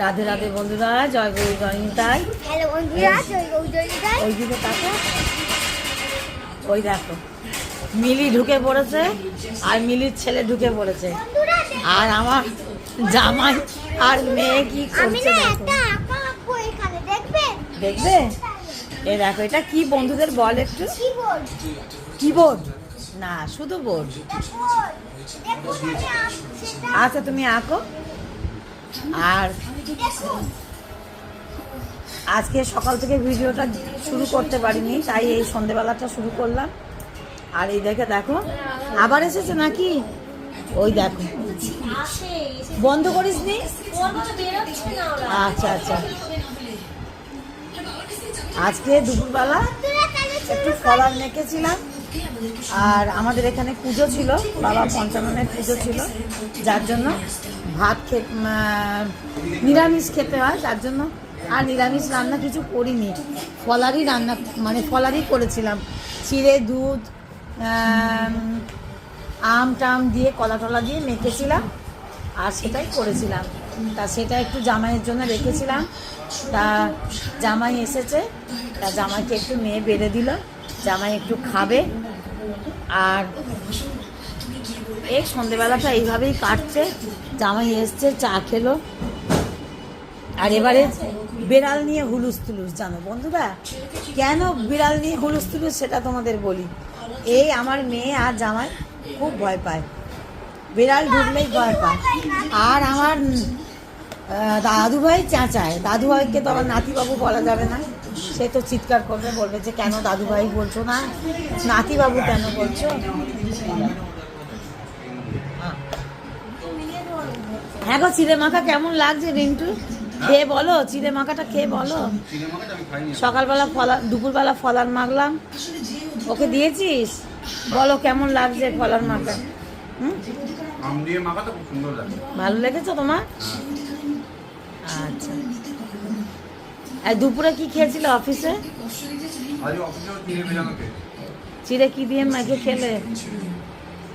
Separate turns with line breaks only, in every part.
রাধে রাধে বন্ধুরা জয় গরু জয়নিতাই। ওই দিকে তাকো ওই দেখো মিলি ঢুকে পড়েছে আর মিলির ছেলে ঢুকে পড়েছে। আর আমার জামাই আর মেয়ে কি করছে দেখবে? এ দেখো এটা কি বন্ধুদের বল একটু?
কিবোর্ড
না শুধু বোর্ড আচ্ছা তুমি আঁকো। আর আজকে সকাল থেকে ভিডিওটা শুরু করতে পারিনি, তাই এই সন্ধেবেলাটা শুরু করলাম। আর এই দেখে দেখো, আবার এসেছে নাকি? ওই দেখো। বন্ধ করিস নি আচ্ছা আচ্ছা। আজকে দুপুরবেলা একটু ফলার মেখেছিলাম, আর আমাদের এখানে পুজো ছিল, বাবা পঞ্চাননের পুজো ছিল, যার জন্য ভাত খে আহ, নিরামিষ খেতে হয় তার জন্য আর নিরামিষ রান্না কিছু করিনি। ফলারই রান্না মানে ফলারই করেছিলাম। চিড়ে দুধ আম টাম দিয়ে কলা টলা দিয়ে মেখেছিলাম আর সেটাই করেছিলাম। তা সেটা একটু জামাইয়ের জন্য রেখেছিলাম। তা জামাই এসেছে তা জামাইকে একটু মেয়ে বেড়ে দিল। জামাই একটু খাবে আর এই সন্ধেবেলাটা এইভাবেই কাটছে, জামাই এসছে, চা খেলো। আর এবারে বিড়াল নিয়ে হুলুস তুলুস জানো বন্ধুরা? কেন বিড়াল নিয়ে হুলুস তুলুস সেটা তোমাদের বলি। এই আমার মেয়ে আর জামাই খুব ভয় পায়। বিড়াল ঢুকলেই ভয় পায়। আর আমার দাদু ভাই চাচায়। দাদু ভাইকে তো আমার নাতিবাবু বলা যাবে না। সে তো চিৎকার করবে, বলবে যে কেন দাদু ভাই বলছো না? নাতিবাবু কেন বলছো? হ্যাঁ গো চিড়ে মাখা কেমন লাগছে রিন্টু? খেয়ে বলো চিড়ে মাখাটা খেয়ে বলো। সকালবেলা ফলা দুপুরবেলা ফলার মাখলাম। ওকে দিয়েছিস? বলো কেমন লাগছে ফলার মাখা? ভালো লেগেছে তোমার? আচ্ছা। আর দুপুরে কি খেয়েছিলে অফিসে?
চিড়ে
কি দিয়ে মেখে খেলে?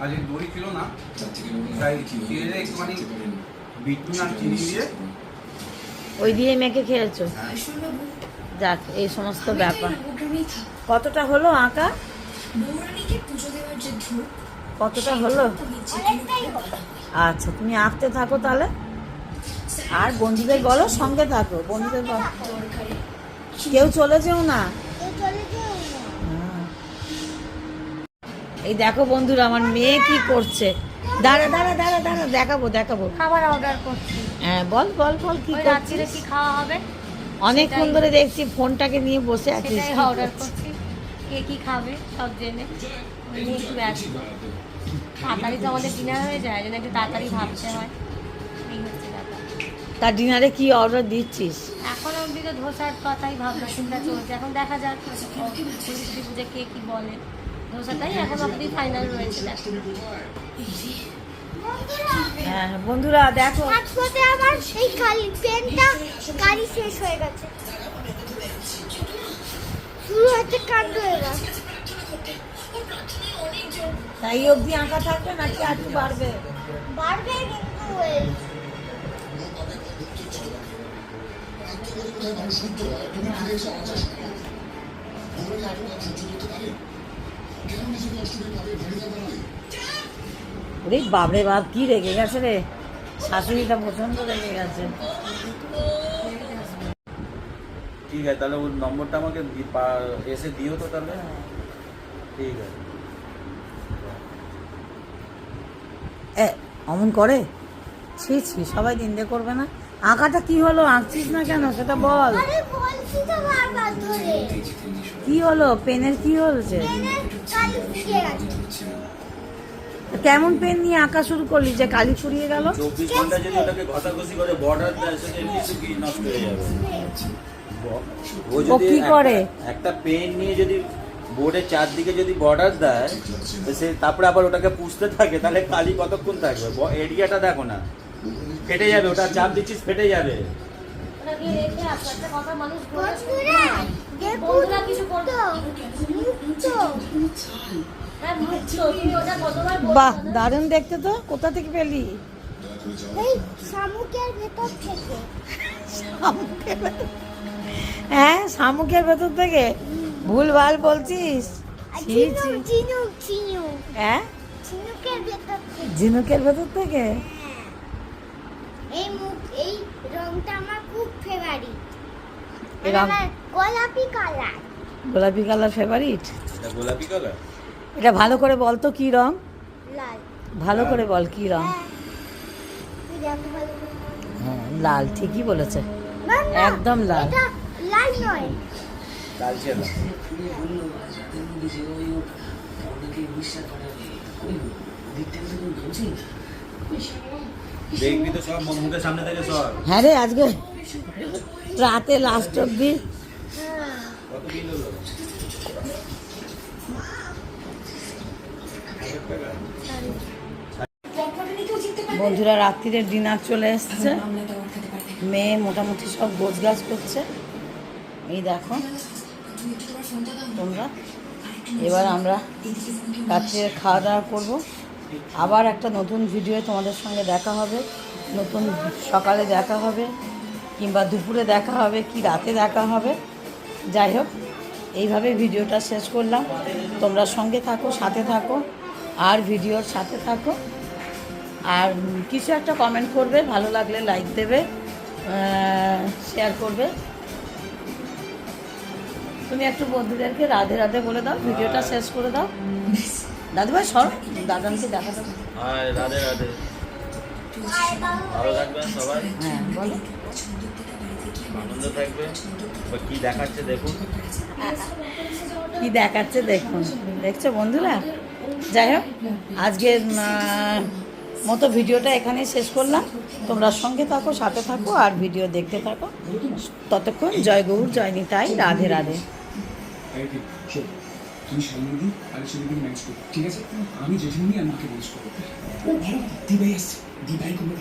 আজ দই ছিল না তাই চিড়ে একটুখানি বিটনুন আর চিনি দিয়ে?
ওই দিয়ে মেখে খেয়েছো? যাক এই সমস্ত ব্যাপার। কতটা হলো আঁকা? কতটা হলো? আচ্ছা তুমি আঁকতে থাকো তাহলে। আর বন্ধুদের বলো সঙ্গে থাকো। বন্ধুদের বলো। কেউ চলে যেও না।
এই চলে যাও
হ্যাঁ। এই দেখো বন্ধুরা আমার মেয়ে কি করছে? দাঁড়া দাঁড়া দাঁড়া দাঁড়া দেখাবো দেখাবো।
খাবার অর্ডার করছি।
হ্যাঁ বল বল বল কি
রাত্রিরে কি খাওয়া হবে?
অনেকক্ষণ ধরে দেখছি ফোনটাকে নিয়ে বসে আছিস।
সেটাই অর্ডার করছি। কে কি খাবে সব জেনে। একটু ব্যস্ত। তাড়াতাড়ি তো আমাদের ডিনার হয়ে যায় জন্য একটু তাড়াতাড়ি ভাবতে হয়। এই হচ্ছে ব্যাপার।
তা ডিনারে কি অর্ডার দিচ্ছিস?
এখন অবধি তো ধোসার কথাই ভাবনা চিন্তা চলছে। এখন দেখা যাক। পুজো কে কি বলে। ধোসাটাই এখন অবধি ফাইনাল রয়েছে
বন্ধুরা
হ্যাঁ বন্ধুরা দেখো।
আজকে আমার এই কালি পেনটা কালি শেষ হয়ে গেছে। শুরু হচ্ছে কাণ্ড এবার।
তাই অবধি আঁকা থাকবে নাকি আর একটু বাড়বে?
বাড়বে কিন্তু এই
ওরে বাবরে বাপ কি রেগে গেছে রে? শাশুড়িটা প্রচণ্ড রেগে গেছে।
ঠিক আছে তাহলে ওর নম্বরটা আমাকে এসে দিও তো তাহলে। ঠিক আছে।
এ অমন করে? ছি ছি সবাই নিন্দে করবে না। আঁকাটা কি হলো? আঁকছিস না কেন? সেটা বল।
আরে বলছি তো বারবার ধরে।
কি হলো? পেনের কি হয়েছে কেমন পেন নিয়ে আঁকা শুরু করলি? যে কালি ফুরিয়ে গেল?
চব্বিশ ঘণ্টা যদি ওটাকে ঘষাঘষি করে বর্ডার দেয় সেটা এমনি শুকিয়ে নষ্ট হয়ে যাবে। ও
কি
একটা-
করে?
একটা পেন নিয়ে যদি বোর্ডের চারদিকে যদি বর্ডার দেয় তো সে তারপরে আবার ওটাকে পুষতে থাকে তাহলে কালি কতক্ষণ থাকবে? এরিয়াটা দেখো না। ফেটে যাবে ওটা চাপ দিচ্ছিস ফেটে যাবে।
ওটা গিয়ে রেখে আসো একটা কথা মানুষ।
বন্ধুরা
কিছু
মুক্ত।
হ্যাঁ
বাহ দারুণ দেখতে তো। কোথা থেকে পেলি?
শামুকের ভেতর থেকে।
শামুকের ভেতর- হ্যাঁ শামুকের ভেতর থেকে? ভুল ভালো বলছিস। হ্যাঁ?
ঝিনুকের ভেতর থেকে? এই মুখ এই রংটা আমার খুব ফেভারিট আমার গোলাপি কালার
গোলাপি কালার ফেভারিট
এটা গোলাপি কালার
এটা ভালো করে বল তো কি রং?
লাল।
ভালো করে বল কি রং?
হ্যাঁ।
হ্যাঁ লাল ঠিকই বলেছে। একদম লাল।
লাল নয়।
কালচে দেখবি তো সব মুখের সামনে থেকে সব।
হ্যাঁ রে আজকে রাতে লাস্ট অব্দি। বন্ধুরা রাত্রিরে ডিনার চলে এসছে। মেয়ে মোটামুটি সব গোছ গাছ করছে। এই দেখো তোমরা। এবার আমরা রাত্রে খাওয়া দাওয়া করব। আবার একটা নতুন ভিডিও তোমাদের সঙ্গে দেখা হবে। নতুন সকালে দেখা হবে কিংবা দুপুরে দেখা হবে কি রাতে দেখা হবে। যাই হোক এইভাবে ভিডিওটা শেষ করলাম। তোমরা সঙ্গে থাকো সাথে থাকো আর ভিডিওর সাথে থাকো। আর কিছু একটা কমেন্ট করবে ভালো লাগলে লাইক দেবে শেয়ার করবে। তুমি একটু বন্ধুদেরকে রাধে রাধে বলে দাও ভিডিওটা শেষ করে দাও। দাদুভাই সর। দাদানকে দেখা দাও
আর রাধে রাধে। ভালো থাকবেন সবাই।
হ্যাঁ বলো।
আনন্দ থাকবে কি দেখাচ্ছে দেখুন।
কি দেখাচ্ছে দেখুন। দেখছ বন্ধুরা? যাই হোক আজকের মতো ভিডিওটা এখানেই শেষ করলাম। তোমরা সঙ্গে থাকো সাথে থাকো আর ভিডিও দেখতে থাকো। ততক্ষণ জয় গৌর জয় নিতাই রাধে রাধে।
এই সামনে দিই আর সেদিকে ম্যানেজ করবি। ঠিক আছে? আমি জেঠিমনি আর মাকে ম্যানেজ করব। ও ভালো দিবাই আসছে। দিবাই কোনো